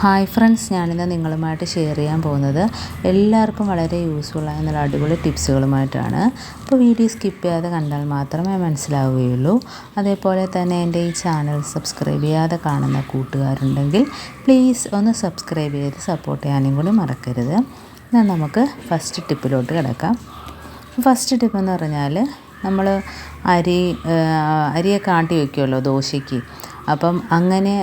Hi friends ഞാനിന്ന് നിങ്ങളുമായിട്ട് share ചെയ്യാൻ പോകുന്നത് എല്ലാവർക്കും വളരെ യൂസ്ഫുള്ളായ നല്ല അടിപൊളി ടിപ്സുകളുമായിട്ടാണ് അപ്പോൾ വീഡിയോ സ്കിപ്പ് ചെയ്യാതെ കണ്ടാൽ മാത്രമേ മനസ്സിലാവുകയുള്ളൂ. അതേപോലെ തന്നെ എന്റെ ഈ ചാനൽ സബ്സ്ക്രൈബ് ചെയ്യാതെ കാണുന്ന കൂട്ടുകാരുണ്ടെങ്കിൽ പ്ലീസ് ഒന്ന് സബ്സ്ക്രൈബ് ചെയ്ത് സപ്പോർട്ട് ചെയ്യാനും കൂടി മറക്കരുത്. എന്നാൽ നമുക്ക് ഫസ്റ്റ് ടിപ്പിലോട്ട് കിടക്കാം. ഫസ്റ്റ് ടിപ്പ് എന്ന് പറഞ്ഞാൽ നമ്മൾ അരി അരിയൊക്കെ ആട്ടി വയ്ക്കുമല്ലോ ദോശയ്ക്ക്. അപ്പം അങ്ങനെ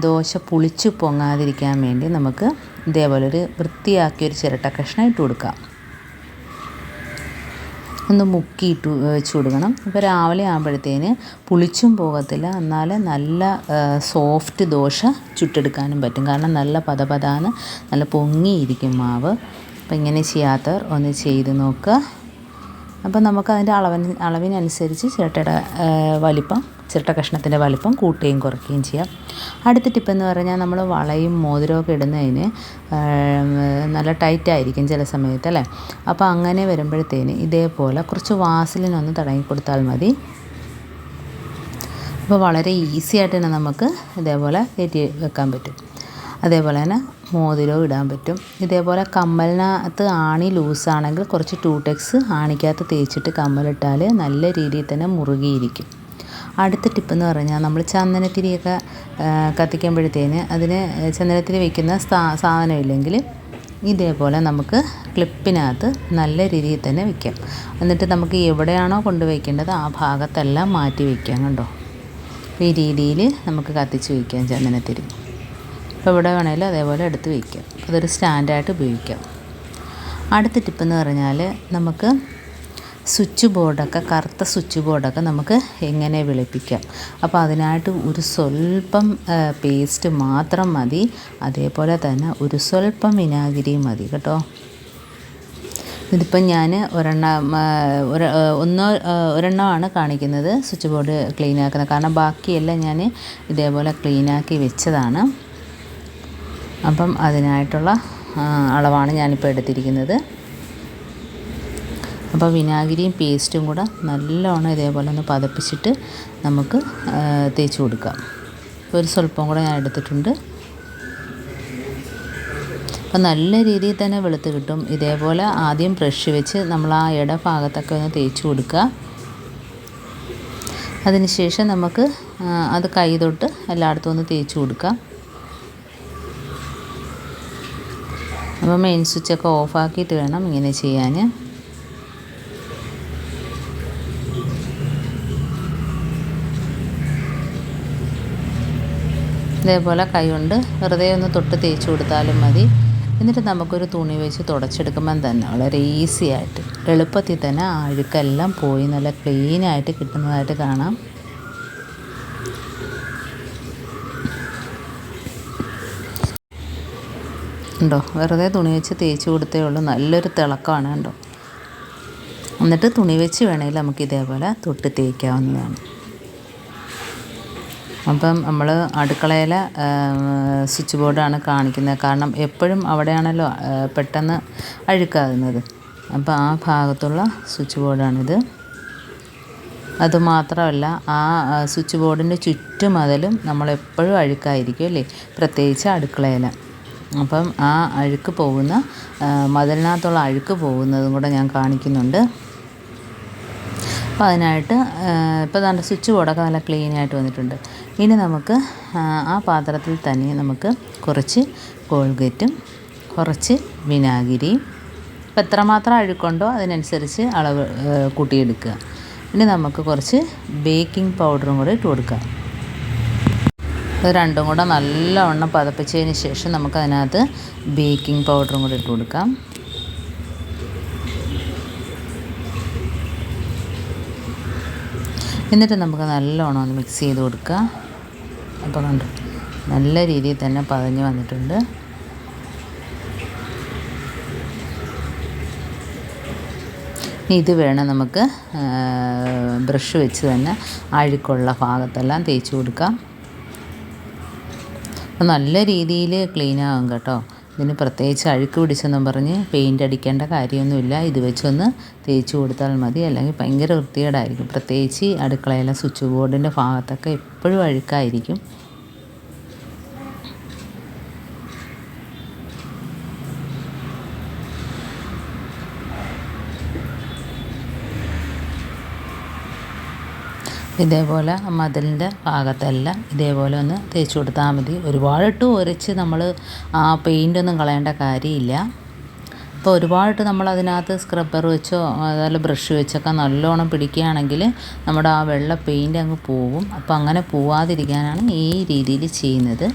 ദോശ പുളിച്ചു പൊങ്ങാതിരിക്കാൻ വേണ്ടി നമുക്ക് ഇതേപോലെ ഒരു വൃത്തിയാക്കിയൊരു ചിരട്ട കഷ്ണം ഇട്ട് കൊടുക്കാം. ഒന്ന് മുക്കിയിട്ട് വെച്ച് കൊടുക്കണം. അപ്പോൾ രാവിലെ ആകുമ്പോഴത്തേന് പുളിച്ചും പോകത്തില്ല. എന്നാൽ നല്ല സോഫ്റ്റ് ദോശ ചുട്ടെടുക്കാനും പറ്റും. കാരണം നല്ല പതപതാന്ന് നല്ല പൊങ്ങിയിരിക്കും മാവ്. അപ്പം ഇങ്ങനെ ചെയ്യാത്തവർ ഒന്ന് ചെയ്ത് നോക്കുക. അപ്പോൾ നമുക്ക് അതിന്റെ അളവിന് അളവിനനുസരിച്ച് ചിരട്ടയുടെ വലിപ്പം ചിരട്ട കഷ്ണത്തിന്റെ വലിപ്പം കൂട്ടുകയും കുറയ്ക്കുകയും ചെയ്യാം. അടുത്ത ടിപ്പ് എന്ന് പറഞ്ഞാൽ നമ്മൾ വളയും മോതിരമൊക്കെ ഇടുന്നതിന് നല്ല ടൈറ്റ് ആയിരിക്കും ചില സമയത്ത് അല്ലേ? അപ്പോൾ അങ്ങനെ വരുമ്പോഴത്തേന് ഇതേപോലെ കുറച്ച് വാസലിനൊന്ന് തടങ്ങി കൊടുത്താൽ മതി. അപ്പോൾ വളരെ ഈസി ആയിട്ട് തന്നെ നമുക്ക് ഇതേപോലെ കയറ്റി വെക്കാൻ പറ്റും. അതേപോലെ തന്നെ മോതിരവും ഇടാൻ പറ്റും. ഇതേപോലെ കമ്മലിനകത്ത് ആണി ലൂസാണെങ്കിൽ കുറച്ച് ടൂടെക്സ് ആണിക്കകത്ത് തേച്ചിട്ട് കമ്മലിട്ടാൽ നല്ല രീതിയിൽ തന്നെ മുറുകിയിരിക്കും. അടുത്ത ടിപ്പ് എന്ന് പറഞ്ഞാൽ നമ്മൾ ചന്ദനത്തിരിയൊക്കെ കത്തിക്കുമ്പോഴത്തേന് അതിന് ചന്ദനത്തിരി വയ്ക്കുന്ന സാധനമില്ലെങ്കിൽ ഇതേപോലെ നമുക്ക് ക്ലിപ്പിനകത്ത് നല്ല രീതിയിൽ തന്നെ വയ്ക്കാം എന്നിട്ട് നമുക്ക് എവിടെയാണോ കൊണ്ടുവയ്ക്കേണ്ടത് ആ ഭാഗത്തെല്ലാം മാറ്റി വയ്ക്കാം കണ്ടോ? ഈ രീതിയിൽ നമുക്ക് കത്തിച്ച് വയ്ക്കാം ചന്ദനത്തിരി. അപ്പോൾ വേണേലും അതേപോലെ എടുത്ത് വയ്ക്കാം അതൊരു സ്റ്റാൻഡായിട്ട് ഉപയോഗിക്കാം. അടുത്ത ടിപ്പ് എന്ന് പറഞ്ഞാൽ നമുക്ക് സ്വിച്ച് ബോർഡൊക്കെ കറുത്ത സ്വിച്ച് ബോർഡൊക്കെ നമുക്ക് എങ്ങനെ വെളുപ്പിക്കാം. അപ്പോൾ അതിനായിട്ട് ഒരു സ്വല്പം പേസ്റ്റ് മാത്രം മതി. അതേപോലെ തന്നെ ഒരു സ്വല്പം വിനാഗിരിയും മതി കേട്ടോ. ഇതിപ്പം ഞാൻ ഒരെണ്ണം ഒന്നോ ഒരെണ്ണമാണ് കാണിക്കുന്നത് സ്വിച്ച് ബോർഡ് ക്ലീൻ ആക്കുന്നത് കാരണം ബാക്കിയെല്ലാം ഞാൻ ഇതേപോലെ ക്ലീനാക്കി വെച്ചതാണ്. അപ്പം അതിനായിട്ടുള്ള അളവാണ് ഞാനിപ്പോൾ എടുത്തിരിക്കുന്നത്. അപ്പോൾ വിനാഗിരിയും പേസ്റ്റും കൂടെ നല്ലോണം ഇതേപോലെ ഒന്ന് പതപ്പിച്ചിട്ട് നമുക്ക് തേച്ച് കൊടുക്കാം. ഒരു സ്വല്പം കൂടെ ഞാൻ എടുത്തിട്ടുണ്ട്. അപ്പം നല്ല രീതിയിൽ തന്നെ വെളുത്ത് കിട്ടും. ഇതേപോലെ ആദ്യം ബ്രഷ് വെച്ച് നമ്മൾ ആ ഇട ഭാഗത്തൊക്കെ ഒന്ന് തേച്ച് കൊടുക്കുക. അതിനുശേഷം നമുക്ക് അത് കൈ തൊട്ട് എല്ലായിടത്തും ഒന്ന് തേച്ച് കൊടുക്കാം അപ്പോൾ മെയിൻ സ്വിച്ചൊക്കെ ഓഫാക്കിയിട്ട് വേണം ഇങ്ങനെ ചെയ്യാൻ. ഇതേപോലെ കൈ കൊണ്ട് വെറുതെ ഒന്ന് തൊട്ട് തേച്ച് കൊടുത്താലും മതി. എന്നിട്ട് നമുക്കൊരു തുണി വെച്ച് തുടച്ചെടുക്കുമ്പം തന്നെ വളരെ ഈസി ആയിട്ട് എളുപ്പത്തിൽ തന്നെ ആ അഴുക്കെല്ലാം പോയി നല്ല ക്ലീനായിട്ട് കിട്ടുന്നതായിട്ട് കാണാം. ഉണ്ടോ? വെറുതെ തുണി വെച്ച് തേച്ച് കൊടുത്തേ ഉള്ളൂ. നല്ലൊരു തിളക്കമാണ് കണ്ടോ? എന്നിട്ട് തുണി വെച്ച് വേണമെങ്കിൽ നമുക്ക് ഇതേപോലെ തൊട്ട് തേക്കാവുന്നതാണ്. അപ്പം നമ്മൾ അടുക്കളയിലെ സ്വിച്ച് ബോർഡാണ് കാണിക്കുന്നത്. കാരണം എപ്പോഴും അവിടെയാണല്ലോ പെട്ടെന്ന് അഴുക്കാകുന്നത്. അപ്പം ആ ഭാഗത്തുള്ള സ്വിച്ച് ബോർഡാണിത്. അതുമാത്രമല്ല ആ സ്വിച്ച് ബോർഡിന്റെ ചുറ്റുമതലും നമ്മളെപ്പോഴും അഴുക്കായിരിക്കും അല്ലേ? പ്രത്യേകിച്ച് അടുക്കളയിൽ അപ്പം ആ അഴുക്ക് പോകുന്ന മതിലിനകത്തുള്ള അഴുക്ക് പോകുന്നതും കൂടെ ഞാൻ കാണിക്കുന്നുണ്ട്. അപ്പോൾ അതിനായിട്ട് ഇപ്പോൾ നല്ല സ്വിച്ച് ബോർഡൊക്കെ നല്ല ക്ലീനായിട്ട് വന്നിട്ടുണ്ട്. ഇനി നമുക്ക് ആ പാത്രത്തിൽ തന്നെ നമുക്ക് കുറച്ച് കോൾഗേറ്റും കുറച്ച് വിനാഗിരിയും ഇപ്പോൾ എത്രമാത്രം അഴുക്കുണ്ടോ അതിനനുസരിച്ച് അളവ് കൂട്ടിയെടുക്കുക. ഇനി നമുക്ക് കുറച്ച് ബേക്കിംഗ് പൗഡറും കൂടെ ഇട്ട് കൊടുക്കാം. ഇത് രണ്ടും കൂടെ നല്ലവണ്ണം പതപ്പിച്ചതിന് ശേഷം നമുക്കതിനകത്ത് ബേക്കിംഗ് പൗഡറും കൂടി ഇട്ട് കൊടുക്കാം. എന്നിട്ട് നമുക്ക് നല്ലവണ്ണം ഒന്ന് മിക്സ് ചെയ്ത് കൊടുക്കുക. അപ്പോൾ കണ്ടു നല്ല രീതിയിൽ തന്നെ പതഞ്ഞ് വന്നിട്ടുണ്ട്. ഇത് വേണം നമുക്ക് ബ്രഷ് വെച്ച് തന്നെ അഴുക്കുള്ള ഭാഗത്തെല്ലാം തേച്ച് കൊടുക്കാം. നല്ല രീതിയിൽ ക്ലീൻ ആകും കേട്ടോ. ഇതിന് പ്രത്യേകിച്ച് അഴുക്ക് പിടിച്ചെന്നും പറഞ്ഞ് പെയിന്റ് അടിക്കേണ്ട കാര്യമൊന്നുമില്ല. ഇത് വെച്ചൊന്ന് തേച്ച് കൊടുത്താൽ മതി. അല്ലെങ്കിൽ ഭയങ്കര വൃത്തികേടായിരിക്കും. പ്രത്യേകിച്ച് അടുക്കളയിലെ സ്വിച്ച് ബോർഡിന്റെ ഭാഗത്തൊക്കെ എപ്പോഴും അഴുക്കായിരിക്കും. ഇതേപോലെ മതിലിന്റെ ഭാഗത്തെല്ലാം ഇതേപോലെ ഒന്ന് തേച്ച് കൊടുത്താൽ മതി. ഒരുപാടിട്ട് ഉരച്ച് നമ്മൾ ആ പെയിന്റൊന്നും കളയേണ്ട കാര്യമില്ല. അപ്പോൾ ഒരുപാടിട്ട് നമ്മൾ അതിനകത്ത് സ്ക്രബ്ബർ വെച്ചോ അതുപോലെ ബ്രഷ് വെച്ചൊക്കെ നല്ലോണം പിടിക്കുകയാണെങ്കിൽ നമ്മുടെ ആ വെള്ള പെയിന്റ് അങ്ങ് പോവും. അപ്പോൾ അങ്ങനെ പോവാതിരിക്കാനാണ് ഈ രീതിയിൽ ചെയ്യുന്നത്.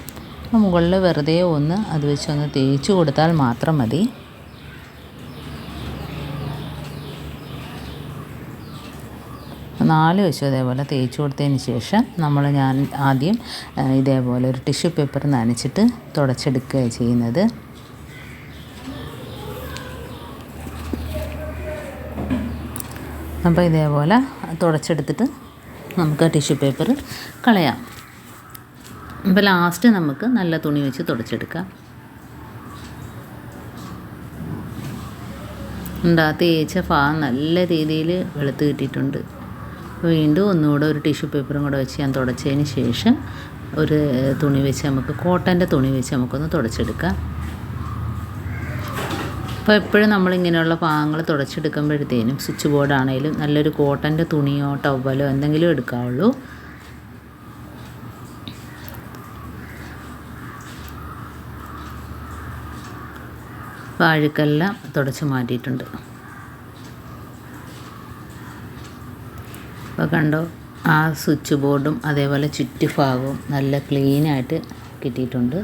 മുകളിൽ വെറുതെ ഒന്ന് അത് വെച്ചൊന്ന് തേച്ച് കൊടുത്താൽ മാത്രം മതി. നാല് വശം ഇതേപോലെ തേച്ച് കൊടുത്തതിന് ശേഷം നമ്മൾ ഞാൻ ആദ്യം ഇതേപോലെ ഒരു ടിഷ്യൂ പേപ്പർ നനച്ചിട്ട് തുടച്ചെടുക്കുക ചെയ്യുന്നത്. അപ്പോൾ ഇതേപോലെ തുടച്ചെടുത്തിട്ട് നമുക്ക് ടിഷ്യൂ പേപ്പർ കളയാം. അപ്പോൾ ലാസ്റ്റ് നമുക്ക് നല്ല തുണി വെച്ച് തുടച്ചെടുക്കാം. ഉണ്ടാ? തേച്ച ഭാഗം നല്ല രീതിയിൽ വെളുത്ത് കിട്ടിയിട്ടുണ്ട്. വീണ്ടും ഒന്നുകൂടെ ഒരു ടിഷ്യൂ പേപ്പറും കൂടെ വെച്ച് ഞാൻ തുടച്ചതിന് ശേഷം ഒരു തുണി വെച്ച് നമുക്ക് കോട്ടന്റെ തുണി വെച്ച് നമുക്കൊന്ന് തുടച്ചെടുക്കാം. അപ്പോൾ എപ്പോഴും നമ്മളിങ്ങനെയുള്ള പാകങ്ങൾ തുടച്ചെടുക്കുമ്പോഴത്തേനും സ്വിച്ച് ബോർഡാണേലും നല്ലൊരു കോട്ടന്റെ തുണിയോ ടവലോ എന്തെങ്കിലും എടുക്കാവുള്ളൂ. വാഴക്കെല്ലാം തുടച്ച് മാറ്റിയിട്ടുണ്ട്. അപ്പോൾ കണ്ടോ? ആ സ്വിച്ച് ബോർഡും അതേപോലെ ചുറ്റുഭാഗവും നല്ല ക്ലീനായിട്ട് കിട്ടിയിട്ടുണ്ട്.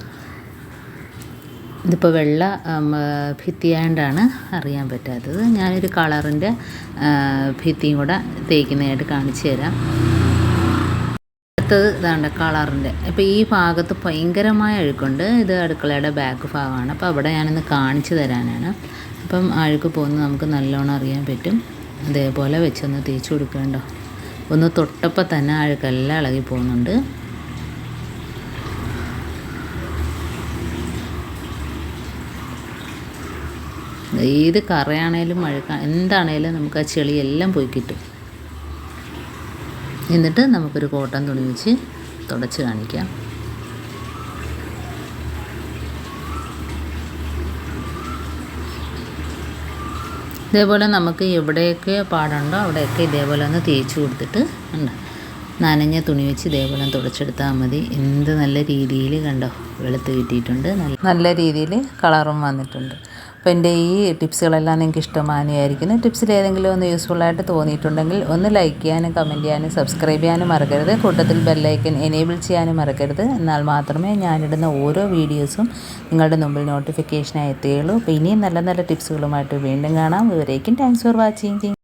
ഇതിപ്പോൾ വെള്ള ഭിത്തിയായതുകൊണ്ടാണ് അറിയാൻ പറ്റാത്തത്. ഞാനൊരു കളറിന്റെ ഭിത്തിയും കൂടെ തേക്കുന്നതായിട്ട് കാണിച്ചു തരാം. അടുത്തത് ഇതാണ്ട് കളറിന്റെ അപ്പോൾ ഈ ഭാഗത്ത് ഭയങ്കരമായ അഴുക്കുണ്ട്. ഇത് അടുക്കളയുടെ ബാക്ക് ഭാഗമാണ്. അപ്പോൾ അവിടെ ഞാനൊന്ന് കാണിച്ചു തരാനാണ്. അപ്പം അഴുക്ക് പോകുന്നത് നമുക്ക് നല്ലോണം അറിയാൻ പറ്റും. അതേപോലെ വെച്ചൊന്ന് തേച്ച് കൊടുക്കേണ്ടോ ഒന്ന് തൊട്ടപ്പോൾ തന്നെ അഴുക്കെല്ലാം ഇളകി പോകുന്നുണ്ട്. ഏത് കറയാണേലും അഴുക്ക എന്താണേലും നമുക്ക് ആ ചെളിയെല്ലാം പോയി കിട്ടും. എന്നിട്ട് നമുക്കൊരു കോട്ടൺ തുണി വെച്ച് തുടച്ച് കാണിക്കാം. ഇതേപോലെ നമുക്ക് എവിടെയൊക്കെ പാടുണ്ടോ അവിടെയൊക്കെ ഇതേപോലെ ഒന്ന് തേച്ച് കൊടുത്തിട്ട് ഉണ്ട് നനഞ്ഞ തുണി വെച്ച് ഇതേപോലെ തുടച്ചെടുത്താൽ മതി. എന്ത് നല്ല രീതിയിൽ കണ്ടോ വെളുത്ത് കിട്ടിയിട്ടുണ്ട്. നല്ല രീതിയിൽ കളറും വന്നിട്ടുണ്ട്. അപ്പോൾ എന്റെ ഈ ടിപ്സുകളെല്ലാം നിങ്ങൾക്ക് ഇഷ്ടമാനിയായിരിക്കുന്നു. ടിപ്സിൽ ഏതെങ്കിലും ഒന്ന് ആയിട്ട് തോന്നിയിട്ടുണ്ടെങ്കിൽ ഒന്ന് ലൈക്ക് ചെയ്യാനും കമന്റ് ചെയ്യാനും സബ്സ്ക്രൈബ് ചെയ്യാനും മറക്കരുത്. കൂട്ടത്തിൽ ബെല്ലൈക്കൻ എനേബിൾ ചെയ്യാനും മറക്കരുത്. എന്നാൽ മാത്രമേ ഞാനിടുന്ന ഓരോ വീഡിയോസും നിങ്ങളുടെ മുമ്പിൽ നോട്ടിഫിക്കേഷനായി എത്തുകയുള്ളൂ. അപ്പോൾ ഇനിയും നല്ല നല്ല ടിപ്സുകളുമായിട്ട് വീണ്ടും കാണാം. ഇവരേക്കും താങ്ക്സ് ഫോർ വാച്ചിങ്